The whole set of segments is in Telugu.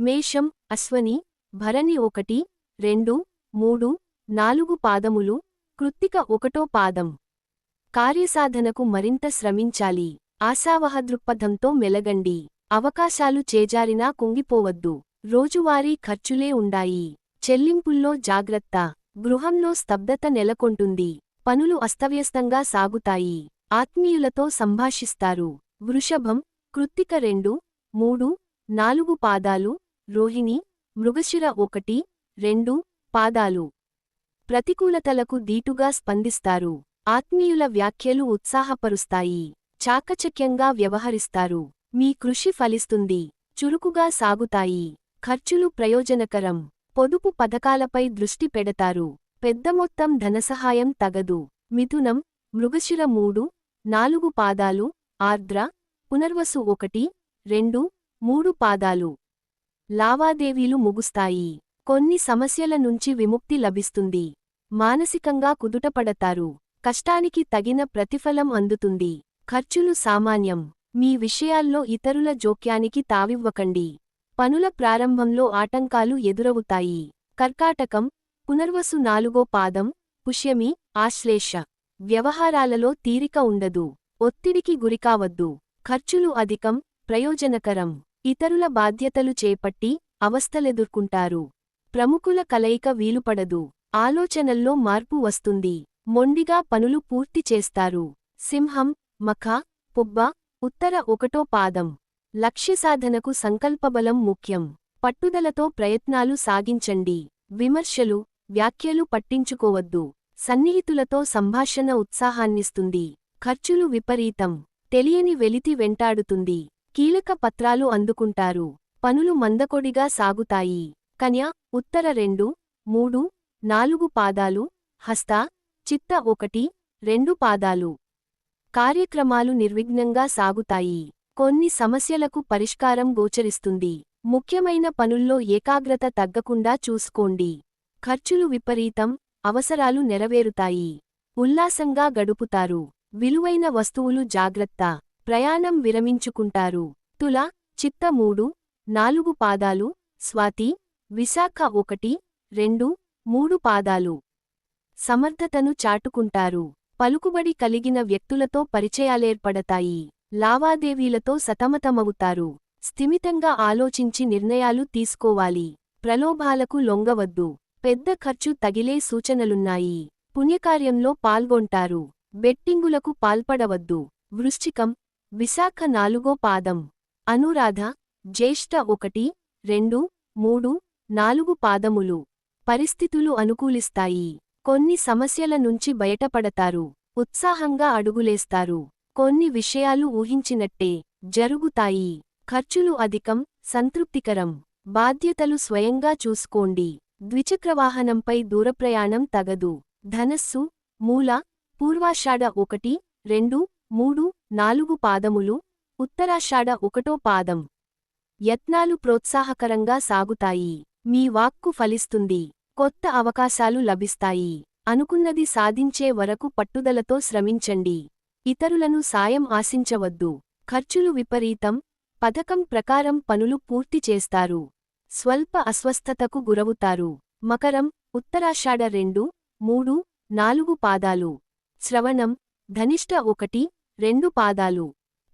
మేషం అశ్వని భరణి ఒకటి రెండు మూడు నాలుగు పాదములు కృత్తిక ఒకటో పాదం. కార్యసాధనకు మరింత శ్రమించాలి. ఆశావహ దృక్పథంతో మెలగండి. అవకాశాలు చేజారినా కుంగిపోవద్దు. రోజువారీ ఖర్చులే ఉండాయి. చెల్లింపుల్లో జాగ్రత్త. గృహంలో స్తబ్దత నెలకొంటుంది. పనులు అస్తవ్యస్తంగా సాగుతాయి. ఆత్మీయులతో సంభాషిస్తారు. వృషభం కృత్తిక రెండు మూడు నాలుగు పాదాలు రోహిణి మృగశిర ఒకటి రెండు పాదాలు. ప్రతికూలతలకు దీటుగా స్పందిస్తారు. ఆత్మీయుల వ్యాఖ్యలు ఉత్సాహపరుస్తాయి. చాకచక్యంగా వ్యవహరిస్తారు. మీ కృషి ఫలిస్తుంది. చురుకుగా సాగుతాయి. ఖర్చులు ప్రయోజనకరం. పొదుపు పథకాలపై దృష్టి పెడతారు. పెద్ద మొత్తం ధనసహాయం తగదు. మిథునం మృగశిర మూడు నాలుగు పాదాలు. ఆర్ద్ర పునర్వసు ఒకటి రెండు మూడు పాదాలు. లావాదేవీలు ముగుస్తాయి. కొన్ని సమస్యల నుంచి విముక్తి లభిస్తుంది. మానసికంగా కుదుటపడతారు. కష్టానికి తగిన ప్రతిఫలం అందుతుంది. ఖర్చులు సామాన్యం. మీ విషయాల్లో ఇతరుల జోక్యానికి తావివ్వకండి. పనుల ప్రారంభంలో ఆటంకాలు ఎదురవుతాయి. కర్కాటకం పునర్వసు నాలుగో పాదం పుష్యమి ఆశ్లేష. వ్యవహారాలలో తీరిక ఉండదు. ఒత్తిడికి గురికావద్దు. ఖర్చులు అధికం ప్రయోజనకరం. ఇతరుల బాధ్యతలు చేపట్టి అవస్థలెదుర్కుంటారు. ప్రముఖుల కలయిక వీలుపడదు. ఆలోచనల్లో మార్పు వస్తుంది. మొండిగా పనులు పూర్తి చేస్తారు. సింహం మఖ పుబ్బ ఉత్తర ఒకటో పాదం. లక్ష్యసాధనకు సంకల్పబలం ముఖ్యం. పట్టుదలతో ప్రయత్నాలు సాగించండి. విమర్శలు వ్యాఖ్యలు పట్టించుకోవద్దు. సన్నిహితులతో సంభాషణ ఉత్సాహాన్నిస్తుంది. ఖర్చులు విపరీతం. తెలియని వెలితి వెంటాడుతుంది. కీలక పత్రాలు అందుకుంటారు. పనులు మందకొడిగా సాగుతాయి. కన్య ఉత్తర రెండు మూడు నాలుగు పాదాలు హస్త చిత్త ఒకటి రెండు పాదాలు. కార్యక్రమాలు నిర్విఘ్నంగా సాగుతాయి. కొన్ని సమస్యలకు పరిష్కారం గోచరిస్తుంది. ముఖ్యమైన పనుల్లో ఏకాగ్రత తగ్గకుండా చూసుకోండి. ఖర్చులు విపరీతం అవసరాలు నెరవేరుతాయి. ఉల్లాసంగా గడుపుతారు. విలువైన వస్తువులు జాగ్రత్త. ప్రయాణం విరమించుకుంటారు. తుల చిత్త మూడు నాలుగు పాదాలు స్వాతి విశాఖ ఒకటి రెండు మూడు పాదాలు. సమర్థతను చాటుకుంటారు. పలుకుబడి కలిగిన వ్యక్తులతో పరిచయాలేర్పడతాయి. లావాదేవీలతో సతమతమవుతారు. స్థిమితంగా ఆలోచించి నిర్ణయాలు తీసుకోవాలి. ప్రలోభాలకు లొంగవద్దు. పెద్ద ఖర్చు తగిలే సూచనలున్నాయి. పుణ్యకార్యంలో పాల్గొంటారు. బెట్టింగులకు పాల్పడవద్దు. వృశ్చికం విశాఖ నాలుగో పాదం. అనురాధ జ్యేష్ఠ ఒకటి రెండు మూడు నాలుగు పాదములు. పరిస్థితులు అనుకూలిస్తాయి. కొన్ని సమస్యల నుంచి బయటపడతారు. ఉత్సాహంగా అడుగులేస్తారు. కొన్ని విషయాలు ఊహించినట్టే జరుగుతాయి. ఖర్చులు అధికం సంతృప్తికరం. బాధ్యతలు స్వయంగా చూసుకోండి. ద్విచక్రవాహనంపై దూరప్రయాణం తగదు. ధనస్సు మూల పూర్వాషాఢ ఒకటి రెండు మూడు నాలుగు పాదములు ఉత్తరాషాఢ ఒకటో పాదం. యత్నాలు ప్రోత్సాహకరంగా సాగుతాయి. మీ వాక్కు ఫలిస్తుంది. కొత్త అవకాశాలు లభిస్తాయి. అనుకున్నది సాధించే వరకు పట్టుదలతో శ్రమించండి. ఇతరులను సాయం ఆశించవద్దు. ఖర్చులు విపరీతం పథకం ప్రకారం పనులు పూర్తి చేస్తారు. స్వల్ప అస్వస్థతకు గురవుతారు. మకరం ఉత్తరాషాఢ రెండు మూడు నాలుగు పాదాలు. శ్రవణం ధనిష్ట ఒకటి రెండు పాదాలు.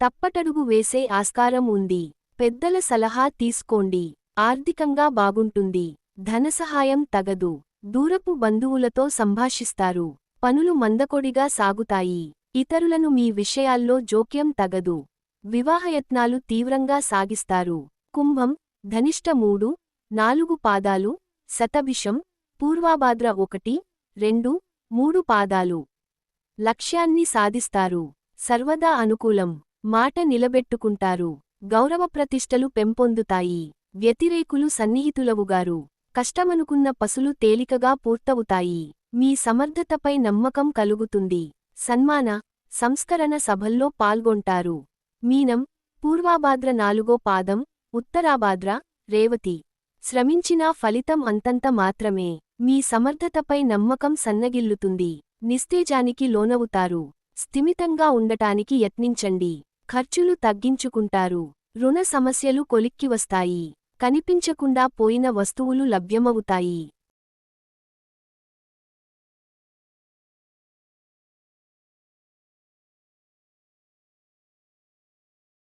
తప్పటడుగు వేసే ఆస్కారం ఉంది. పెద్దల సలహా తీసుకోండి. ఆర్థికంగా బాగుంటుంది. ధనసహాయం తగదు. దూరపు బంధువులతో సంభాషిస్తారు. పనులు మందకొడిగా సాగుతాయి. ఇతరులను మీ విషయాల్లో జోక్యం తగదు. వివాహయత్నాలు తీవ్రంగా సాగిస్తారు. కుంభం ధనిష్ట మూడు నాలుగు పాదాలు శతభిషం పూర్వాభాద్ర ఒకటి రెండు మూడు పాదాలు. లక్ష్యాన్ని సాధిస్తారు. సర్వదా అనుకూలం. మాట నిలబెట్టుకుంటారు. గౌరవప్రతిష్టలు పెంపొందుతాయి. వ్యతిరేకులు సన్నిహితులవుగారు. కష్టమనుకున్న పసులు తేలికగా పూర్తవుతాయి. మీ సమర్థతపై నమ్మకం కలుగుతుంది. సన్మాన సంస్కరణ సభల్లో పాల్గొంటారు. మీనం పూర్వాభాద్ర నాలుగో పాదం ఉత్తరాభాద్ర రేవతి. శ్రమించినా ఫలితం అంతంత మాత్రమే. మీ సమర్థతపై నమ్మకం సన్నగిల్లుతుంది. నిస్తేజానికి లోనవుతారు. స్థిమితంగా ఉండటానికి యత్నించండి. ఖర్చులు తగ్గించుకుంటారు. రుణ సమస్యలు కొలిక్కివస్తాయి కనిపించకుండా పోయిన వస్తువులు లభ్యమవుతాయి.